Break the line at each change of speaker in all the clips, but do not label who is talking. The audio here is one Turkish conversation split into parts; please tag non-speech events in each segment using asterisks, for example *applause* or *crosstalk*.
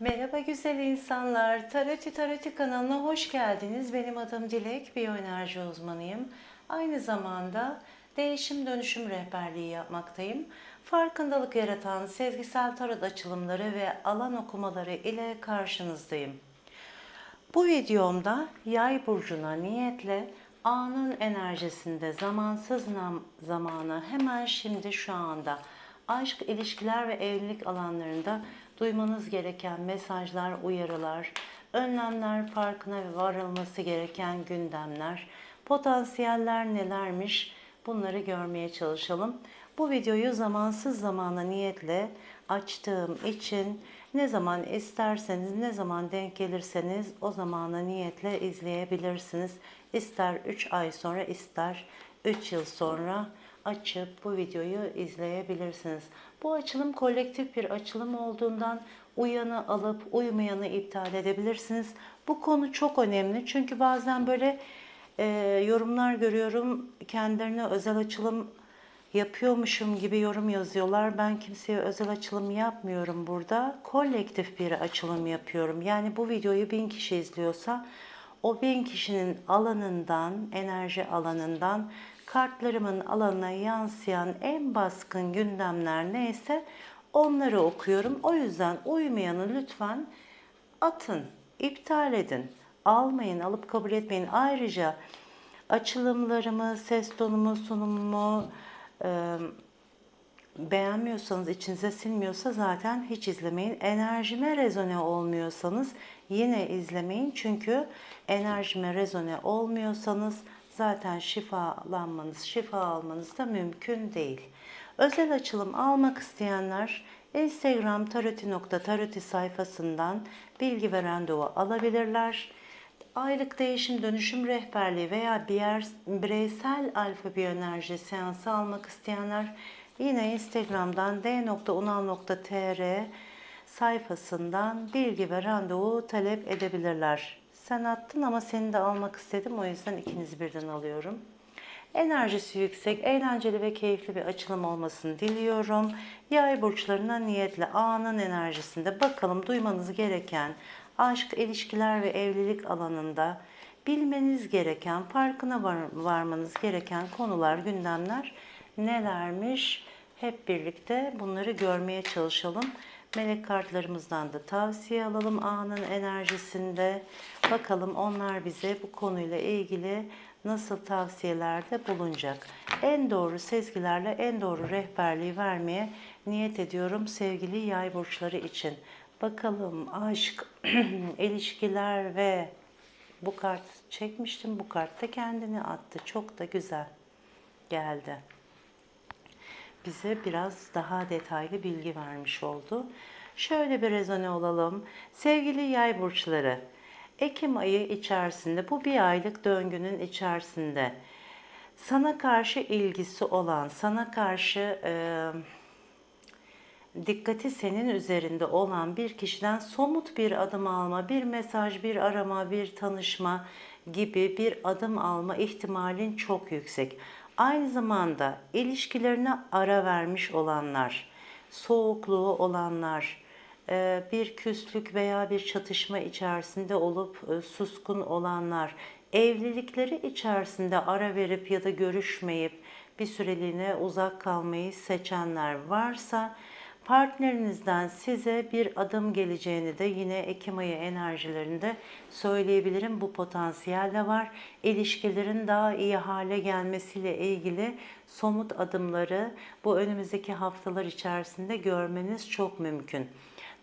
Merhaba güzel insanlar. Taroti Taroti kanalına hoş geldiniz. Benim adım Dilek, biyoenerji uzmanıyım. Aynı zamanda değişim dönüşüm rehberliği yapmaktayım. Farkındalık yaratan sezgisel tarot açılımları ve alan okumaları ile karşınızdayım. Bu videomda yay burcuna niyetle anın enerjisinde zamansız zamanı hemen şimdi şu anda aşk, ilişkiler ve evlilik alanlarında duymanız gereken mesajlar, uyarılar, önlemler, farkına varılması gereken gündemler, potansiyeller nelermiş bunları görmeye çalışalım. Bu videoyu zamansız zamana niyetle açtığım için ne zaman isterseniz, ne zaman denk gelirseniz o zamana niyetle izleyebilirsiniz. İster 3 ay sonra, ister 3 yıl sonra açıp bu videoyu izleyebilirsiniz. Bu açılım kolektif bir açılım olduğundan uyanı alıp uymayanı iptal edebilirsiniz. Bu konu çok önemli çünkü bazen böyle e, yorumlar görüyorum kendilerine özel açılım yapıyormuşum gibi yorum yazıyorlar. Ben kimseye özel açılım yapmıyorum burada. Kolektif bir açılım yapıyorum. Yani bu videoyu bin kişi izliyorsa o bin kişinin alanından, enerji alanından kartlarımın alanına yansıyan en baskın gündemler neyse onları okuyorum. O yüzden uymayanı lütfen atın, iptal edin. Almayın, alıp kabul etmeyin. Ayrıca açılımlarımı, ses tonumu, sunumumu e, beğenmiyorsanız, içinize sinmiyorsa zaten hiç izlemeyin. Enerjime rezone olmuyorsanız yine izlemeyin. Çünkü enerjime rezone olmuyorsanız zaten şifalanmanız, şifa almanız da mümkün değil. Özel açılım almak isteyenler Instagram taroti.taroti sayfasından bilgi ve randevu alabilirler. Aylık değişim dönüşüm rehberliği veya bireysel alfa biyoenerji seansı almak isteyenler yine Instagram'dan d.unal.tr sayfasından bilgi ve randevu talep edebilirler. Sen attın ama seni de almak istedim o yüzden ikinizi birden alıyorum. Enerjisi yüksek, eğlenceli ve keyifli bir açılım olmasını diliyorum. Yay burçlarına niyetle anın enerjisinde bakalım duymanız gereken aşk, ilişkiler ve evlilik alanında bilmeniz gereken, farkına var, varmanız gereken konular, gündemler nelermiş? Hep birlikte bunları görmeye çalışalım. Melek kartlarımızdan da tavsiye alalım anın enerjisinde. Bakalım onlar bize bu konuyla ilgili nasıl tavsiyelerde bulunacak. En doğru sezgilerle en doğru rehberliği vermeye niyet ediyorum sevgili yay burçları için. Bakalım aşk, *clears throat* ilişkiler ve bu kart çekmiştim. Bu kart da kendini attı. Çok da güzel geldi bize biraz daha detaylı bilgi vermiş oldu. Şöyle bir rezone olalım. Sevgili yay burçları, Ekim ayı içerisinde bu bir aylık döngünün içerisinde sana karşı ilgisi olan, sana karşı e, dikkati senin üzerinde olan bir kişiden somut bir adım alma, bir mesaj, bir arama, bir tanışma gibi bir adım alma ihtimalin çok yüksek. Aynı zamanda ilişkilerine ara vermiş olanlar, soğukluğu olanlar, e, bir küslük veya bir çatışma içerisinde olup e, suskun olanlar, evlilikleri içerisinde ara verip ya da görüşmeyip bir süreliğine uzak kalmayı seçenler varsa partnerinizden size bir adım geleceğini de yine Ekim ayı enerjilerinde söyleyebilirim. Bu potansiyel de var. İlişkilerin daha iyi hale gelmesiyle ilgili somut adımları bu önümüzdeki haftalar içerisinde görmeniz çok mümkün.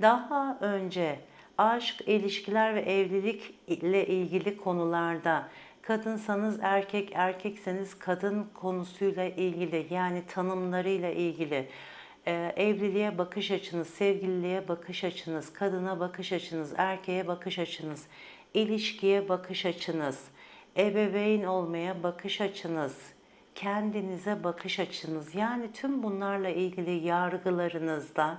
Daha önce aşk, ilişkiler ve evlilik ile ilgili konularda kadınsanız erkek, erkekseniz kadın konusuyla ilgili yani tanımlarıyla ilgili evliliğe bakış açınız, sevgililiğe bakış açınız, kadına bakış açınız, erkeğe bakış açınız, ilişkiye bakış açınız, ebeveyn olmaya bakış açınız, kendinize bakış açınız yani tüm bunlarla ilgili yargılarınızda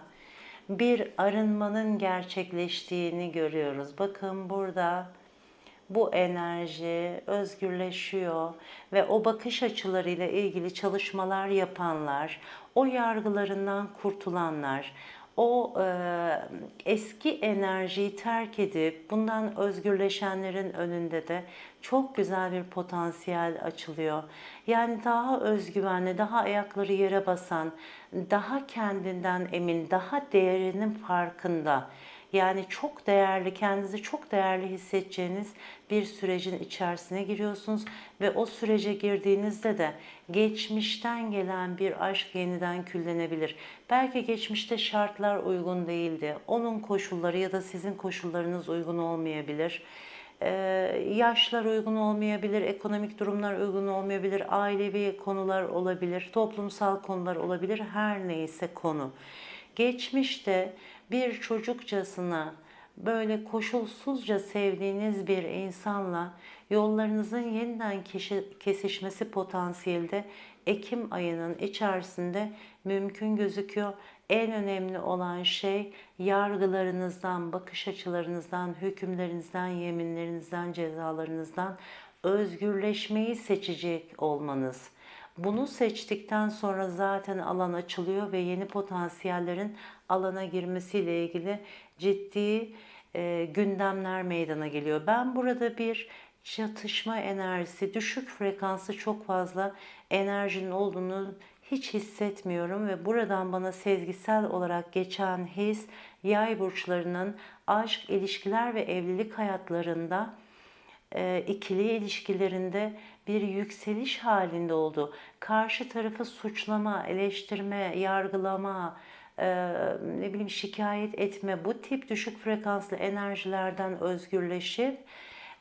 bir arınmanın gerçekleştiğini görüyoruz. Bakın burada bu enerji özgürleşiyor ve o bakış açılarıyla ilgili çalışmalar yapanlar, o yargılarından kurtulanlar, o e, eski enerjiyi terk edip bundan özgürleşenlerin önünde de çok güzel bir potansiyel açılıyor. Yani daha özgüvenli, daha ayakları yere basan, daha kendinden emin, daha değerinin farkında. Yani çok değerli, kendinizi çok değerli hissedeceğiniz bir sürecin içerisine giriyorsunuz ve o sürece girdiğinizde de geçmişten gelen bir aşk yeniden küllenebilir. Belki geçmişte şartlar uygun değildi. Onun koşulları ya da sizin koşullarınız uygun olmayabilir. Ee, yaşlar uygun olmayabilir, ekonomik durumlar uygun olmayabilir, ailevi konular olabilir, toplumsal konular olabilir, her neyse konu. Geçmişte bir çocukçasına böyle koşulsuzca sevdiğiniz bir insanla yollarınızın yeniden kesişmesi potansiyelde Ekim ayının içerisinde mümkün gözüküyor. En önemli olan şey yargılarınızdan, bakış açılarınızdan, hükümlerinizden, yeminlerinizden, cezalarınızdan özgürleşmeyi seçecek olmanız. Bunu seçtikten sonra zaten alan açılıyor ve yeni potansiyellerin alana girmesiyle ilgili ciddi e, gündemler meydana geliyor. Ben burada bir çatışma enerjisi, düşük frekansı çok fazla enerjinin olduğunu hiç hissetmiyorum ve buradan bana sezgisel olarak geçen his yay burçlarının aşk, ilişkiler ve evlilik hayatlarında e, ikili ilişkilerinde bir yükseliş halinde oldu. Karşı tarafı suçlama, eleştirme, yargılama, e, ne bileyim şikayet etme bu tip düşük frekanslı enerjilerden özgürleşip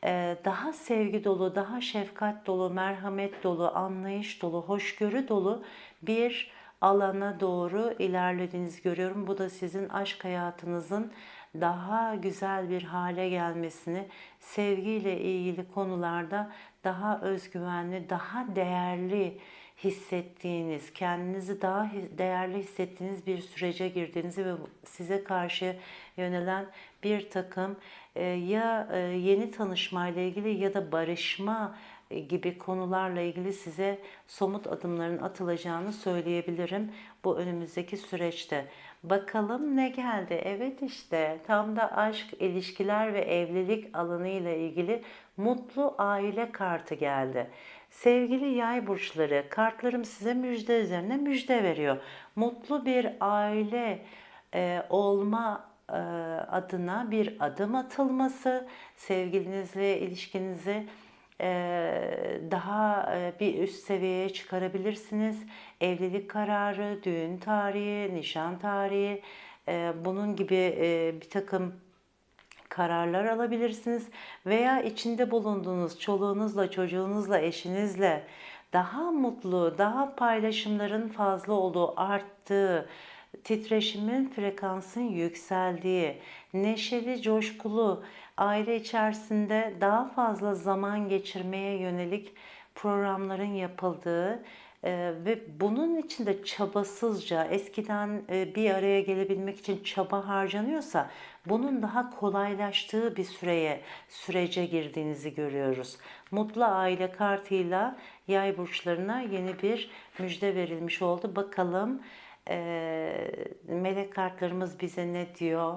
e, daha sevgi dolu, daha şefkat dolu, merhamet dolu, anlayış dolu, hoşgörü dolu bir alana doğru ilerlediğinizi görüyorum. Bu da sizin aşk hayatınızın daha güzel bir hale gelmesini, sevgiyle ilgili konularda daha özgüvenli, daha değerli hissettiğiniz, kendinizi daha değerli hissettiğiniz bir sürece girdiğinizi ve size karşı yönelen bir takım e, ya e, yeni tanışmayla ilgili ya da barışma gibi konularla ilgili size somut adımların atılacağını söyleyebilirim bu önümüzdeki süreçte. Bakalım ne geldi? Evet işte tam da aşk, ilişkiler ve evlilik alanı ile ilgili mutlu aile kartı geldi. Sevgili yay burçları, kartlarım size müjde üzerine müjde veriyor. Mutlu bir aile e, olma e, adına bir adım atılması, sevgilinizle ilişkinizi e, daha bir üst seviyeye çıkarabilirsiniz. Evlilik kararı, düğün tarihi, nişan tarihi, bunun gibi bir takım kararlar alabilirsiniz veya içinde bulunduğunuz çoluğunuzla, çocuğunuzla, eşinizle daha mutlu, daha paylaşımların fazla olduğu, arttığı, titreşimin frekansın yükseldiği, neşeli, coşkulu, aile içerisinde daha fazla zaman geçirmeye yönelik programların yapıldığı ee, ve bunun için de çabasızca eskiden e, bir araya gelebilmek için çaba harcanıyorsa bunun daha kolaylaştığı bir süreye sürece girdiğinizi görüyoruz. Mutlu aile kartıyla yay burçlarına yeni bir müjde verilmiş oldu. Bakalım melek kartlarımız bize ne diyor?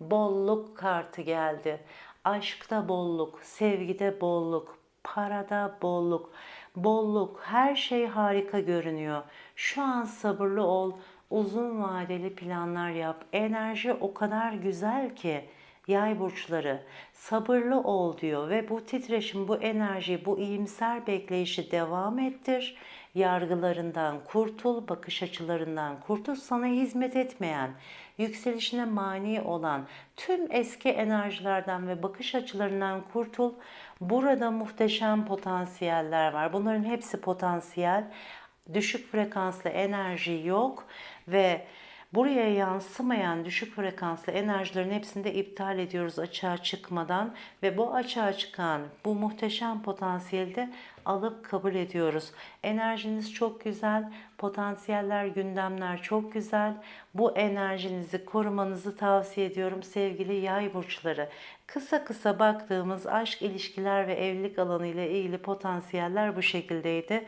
Bolluk kartı geldi. Aşkta bolluk, sevgide bolluk, parada bolluk, bolluk, her şey harika görünüyor. Şu an sabırlı ol, uzun vadeli planlar yap. Enerji o kadar güzel ki yay burçları sabırlı ol diyor ve bu titreşim, bu enerji, bu iyimser bekleyişi devam ettir. Yargılarından kurtul, bakış açılarından kurtul. Sana hizmet etmeyen, yükselişine mani olan tüm eski enerjilerden ve bakış açılarından kurtul. Burada muhteşem potansiyeller var. Bunların hepsi potansiyel. Düşük frekanslı enerji yok ve Buraya yansımayan düşük frekanslı enerjilerin hepsini de iptal ediyoruz açığa çıkmadan ve bu açığa çıkan bu muhteşem potansiyeli de alıp kabul ediyoruz. Enerjiniz çok güzel, potansiyeller, gündemler çok güzel. Bu enerjinizi korumanızı tavsiye ediyorum sevgili yay burçları. Kısa kısa baktığımız aşk, ilişkiler ve evlilik alanı ile ilgili potansiyeller bu şekildeydi.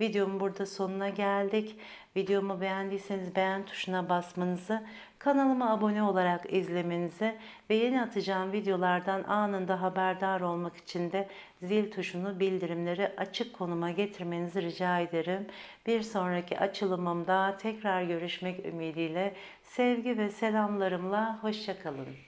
Videomun burada sonuna geldik. Videomu beğendiyseniz beğen tuşuna basmanızı, kanalıma abone olarak izlemenizi ve yeni atacağım videolardan anında haberdar olmak için de zil tuşunu bildirimleri açık konuma getirmenizi rica ederim. Bir sonraki açılımımda tekrar görüşmek ümidiyle sevgi ve selamlarımla hoşçakalın.